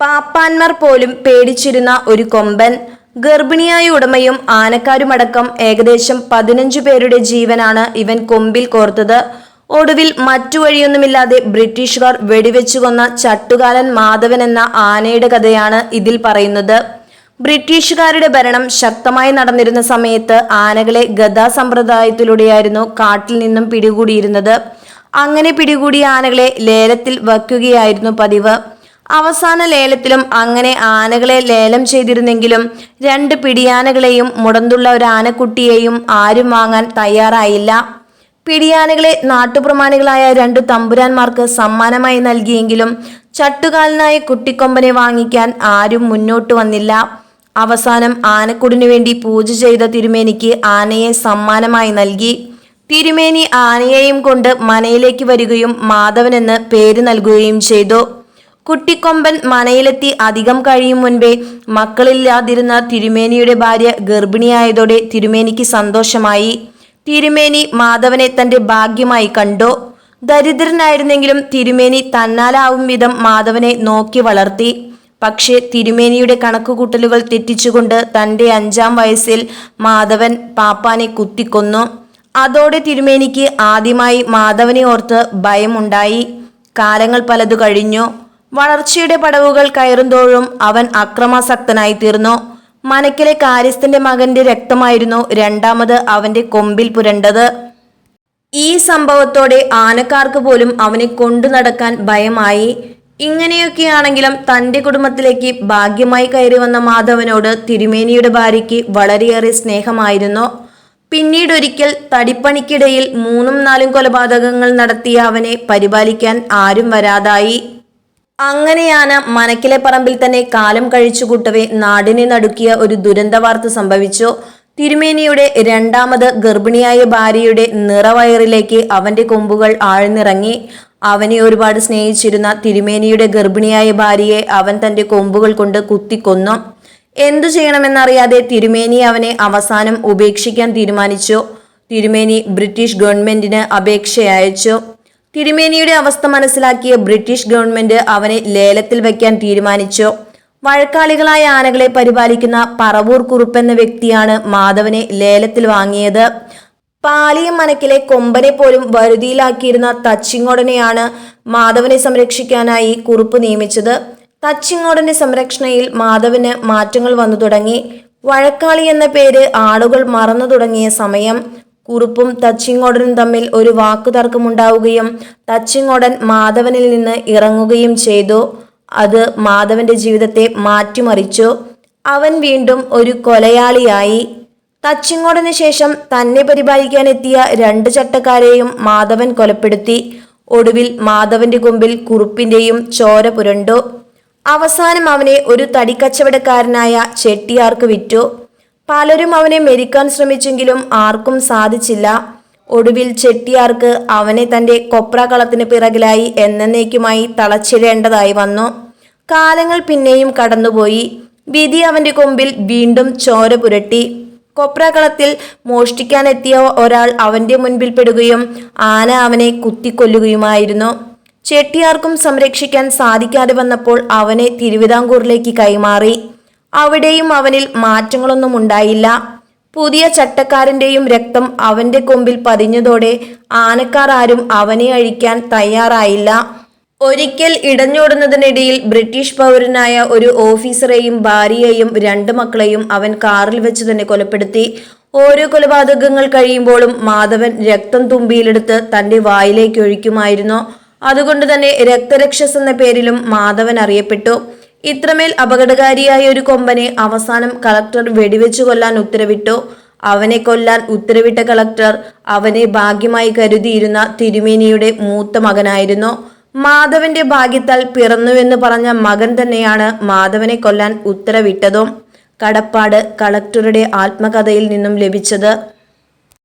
പാപ്പാന്മാർ പോലും പേടിച്ചിരുന്ന ഒരു കൊമ്പൻ ഗർഭിണിയായ ഉടമയും ആനക്കാരുമടക്കം ഏകദേശം പതിനഞ്ചു പേരുടെ ജീവനാണ് ഇവൻ കൊമ്പിൽ കോർത്തത്. ഒടുവിൽ മറ്റു വഴിയൊന്നുമില്ലാതെ ബ്രിട്ടീഷുകാർ വെടിവെച്ചു കൊന്ന ചട്ടുകാലൻ മാധവൻ എന്ന ആനയുടെ കഥയാണ് ഇതിൽ പറയുന്നത്. ബ്രിട്ടീഷുകാരുടെ ഭരണം ശക്തമായി നടന്നിരുന്ന സമയത്ത് ആനകളെ ഗതാ സമ്പ്രദായത്തിലൂടെയായിരുന്നു കാട്ടിൽ നിന്നും പിടികൂടിയിരുന്നത്. അങ്ങനെ പിടികൂടിയ ആനകളെ ലേലത്തിൽ വയ്ക്കുകയായിരുന്നു പതിവ്. അവസാന ലേലത്തിലും അങ്ങനെ ആനകളെ ലേലം ചെയ്തിരുന്നെങ്കിലും രണ്ട് പിടിയാനകളെയും മുടന്തുള്ള ഒരു ആനക്കുട്ടിയെയും ആരും വാങ്ങാൻ തയ്യാറായില്ല. പിടിയാനകളെ നാട്ടുപ്രമാണികളായ രണ്ട് തമ്പുരാന്മാർക്ക് സമ്മാനമായി നൽകിയെങ്കിലും ചട്ടുകാലനായ കുട്ടിക്കൊമ്പനെ വാങ്ങിക്കാൻ ആരും മുന്നോട്ട് വന്നില്ല. അവസാനം ആനക്കുടിനു വേണ്ടി പൂജ ചെയ്ത തിരുമേനിക്ക് ആനയെ സമ്മാനമായി നൽകി. തിരുമേനി ആനയെയും കൊണ്ട് മനയിലേക്ക് വരികയും മാധവനെന്ന് പേര് നൽകുകയും ചെയ്തു. കുട്ടിക്കൊമ്പൻ മനയിലെത്തി അധികം കഴിയും മുൻപേ മക്കളില്ലാതിരുന്ന തിരുമേനിയുടെ ഭാര്യ ഗർഭിണിയായതോടെ തിരുമേനിക്ക് സന്തോഷമായി. തിരുമേനി മാധവനെ തന്റെ ഭാഗ്യമായി കണ്ടു. ദരിദ്രനായിരുന്നെങ്കിലും തിരുമേനി തന്നാലാവും വിധം മാധവനെ നോക്കി വളർത്തി. പക്ഷേ തിരുമേനിയുടെ കണക്കുകൂട്ടലുകൾ തെറ്റിച്ചുകൊണ്ട് തന്റെ അഞ്ചാം വയസ്സിൽ മാധവൻ പാപ്പാനെ കുത്തിക്കൊന്നു. അതോടെ തിരുമേനിക്ക് ആദ്യമായി മാധവനെ ഓർത്ത് ഭയമുണ്ടായി. കാലങ്ങൾ പലതു കഴിഞ്ഞു. വളർച്ചയുടെ പടവുകൾ കയറുന്തോഴും അവൻ അക്രമാസക്തനായി തീർന്നു മനക്കിലെ കാര്യസ്ഥന്റെ മകന്റെ രക്തമായിരുന്നു രണ്ടാമത് അവന്റെ കൊമ്പിൽ പുരണ്ടത്. ഈ സംഭവത്തോടെ ആനക്കാർക്ക് പോലും അവനെ കൊണ്ടു നടക്കാൻ ഭയമായി. ഇങ്ങനെയൊക്കെയാണെങ്കിലും തന്റെ കുടുംബത്തിലേക്ക് ഭാഗ്യമായി കയറി വന്ന മാധവനോട് തിരുമേനിയുടെ ഭാര്യയ്ക്ക് വളരെയേറെ സ്നേഹമായിരുന്നു. പിന്നീടൊരിക്കൽ തടിപ്പണിക്കിടയിൽ മൂന്നും നാലും കൊലപാതകങ്ങൾ നടത്തിയ അവനെ പരിപാലിക്കാൻ ആരും വരാതായി. അങ്ങനെയാണ് മനക്കിലെ പറമ്പിൽ തന്നെ കാലം കഴിച്ചുകൂട്ടവെ നാടിനെ നടുക്കിയ ഒരു ദുരന്ത വാർത്ത സംഭവിച്ചു. തിരുമേനിയുടെ രണ്ടാമത് ഗർഭിണിയായ ഭാര്യയുടെ നിറവയറിലേക്ക് അവന്റെ കൊമ്പുകൾ ആഴ്ന്നിറങ്ങി. അവനെ ഒരുപാട് സ്നേഹിച്ചിരുന്ന തിരുമേനിയുടെ ഗർഭിണിയായ ഭാര്യയെ അവൻ തന്റെ കൊമ്പുകൾ കൊണ്ട് കുത്തിക്കൊന്നു. എന്തു ചെയ്യണമെന്നറിയാതെ തിരുമേനി അവനെ അവസാനം ഉപേക്ഷിക്കാൻ തീരുമാനിച്ചു. തിരുമേനി ബ്രിട്ടീഷ് ഗവൺമെന്റിന് അപേക്ഷ അയച്ചു തിരുമേനിയുടെ അവസ്ഥ മനസ്സിലാക്കിയ ബ്രിട്ടീഷ് ഗവൺമെന്റ് അവനെ ലേലത്തിൽ വയ്ക്കാൻ തീരുമാനിച്ചു. വഴക്കാളികളായ ആനകളെ പരിപാലിക്കുന്ന പറവൂർ കുറുപ്പ് എന്ന വ്യക്തിയാണ് മാധവനെ ലേലത്തിൽ വാങ്ങിയത്. പാലിയം മനക്കിലെ കൊമ്പനെ പോലും വരുതിയിലാക്കിയിരുന്ന തച്ചിങ്ങോടനെയാണ് മാധവനെ സംരക്ഷിക്കാനായി കുറുപ്പ് നിയമിച്ചത്. തച്ചിങ്ങോടന്റെ സംരക്ഷണയിൽ മാധവന് മാറ്റങ്ങൾ വന്നു തുടങ്ങി. വഴക്കാളി എന്ന പേര് ആളുകൾ മറന്നു തുടങ്ങിയ സമയം കുറുപ്പും തച്ചിങ്ങോടനും തമ്മിൽ ഒരു വാക്കുതർക്കമുണ്ടാവുകയും തച്ചിങ്ങോടൻ മാധവനിൽ നിന്ന് ഇറങ്ങുകയും ചെയ്തു. അത് മാധവന്റെ ജീവിതത്തെ മാറ്റിമറിച്ചു. അവൻ വീണ്ടും ഒരു കൊലയാളിയായി. തച്ചിങ്ങോടന് ശേഷം തന്നെ പരിപാലിക്കാനെത്തിയ രണ്ട് ചട്ടക്കാരെയും മാധവൻ കൊലപ്പെടുത്തി. ഒടുവിൽ മാധവന്റെ കൊമ്പിൽ കുറുപ്പിന്റെയും ചോര പുരണ്ടു. അവസാനം അവനെ ഒരു തടിക്കച്ചവടക്കാരനായ ചെട്ടിയാർക്ക് വിറ്റു. പലരും അവനെ മെരിക്കാൻ ശ്രമിച്ചെങ്കിലും ആർക്കും സാധിച്ചില്ല. ഒടുവിൽ ചെട്ടിയാർക്ക് അവനെ തന്റെ കൊപ്രാകളത്തിന് പിറകിലായി എന്നേക്കുമായി തളച്ചിടേണ്ടതായി വന്നു. കാലങ്ങൾ പിന്നെയും കടന്നുപോയി. വിധി അവന്റെ കൊമ്പിൽ വീണ്ടും ചോര പുരട്ടി. കൊപ്രാകളത്തിൽ മോഷ്ടിക്കാനെത്തിയ ഒരാൾ അവന്റെ മുൻപിൽ പെടുകയും ആന അവനെ കുത്തിക്കൊല്ലുകയുമായിരുന്നു. ചെട്ടിയാർക്കും സംരക്ഷിക്കാൻ സാധിക്കാതെ വന്നപ്പോൾ അവനെ തിരുവിതാംകൂറിലേക്ക് കൈമാറി. അവിടെയും അവനിൽ മാറ്റങ്ങളൊന്നും ഉണ്ടായില്ല. പുതിയ ചട്ടക്കാരന്റെയും രക്തം അവന്റെ കൊമ്പിൽ പതിഞ്ഞതോടെ ആനക്കാർ ആരും അവനെ അഴിക്കാൻ തയ്യാറായില്ല. ഒരിക്കൽ ഇടഞ്ഞോടുന്നതിനിടയിൽ ബ്രിട്ടീഷ് പൗരനായ ഒരു ഓഫീസറെയും ഭാര്യയെയും രണ്ട് മക്കളെയും അവൻ കാറിൽ വെച്ച് തന്നെ കൊലപ്പെടുത്തി. ഓരോ കൊലപാതകങ്ങൾ കഴിയുമ്പോഴും മാധവൻ രക്തം തുമ്പിയിലെടുത്ത് തന്റെ വായിലേക്ക് ഒഴിക്കുമായിരുന്നു. അതുകൊണ്ട് തന്നെ രക്തരക്ഷസ് എന്ന പേരിലും മാധവൻ അറിയപ്പെട്ടു. ഇത്രമേൽ അപകടകാരിയായ ഒരു കൊമ്പനെ അവസാനം കളക്ടർ വെടിവെച്ചു കൊല്ലാൻ ഉത്തരവിട്ടു. അവനെ കൊല്ലാൻ ഉത്തരവിട്ട കളക്ടർ അവനെ ഭാഗ്യമായി കരുതിയിരുന്ന തിരുമേനിയുടെ മൂത്ത മകനായിരുന്നു. മാധവന്റെ ഭാഗ്യത്താൽ പിറന്നുവെന്ന് പറഞ്ഞ മകൻ തന്നെയാണ് മാധവനെ കൊല്ലാൻ ഉത്തരവിട്ടതും. കടപ്പാട് കളക്ടറുടെ ആത്മകഥയിൽ നിന്നും ലഭിച്ചത്.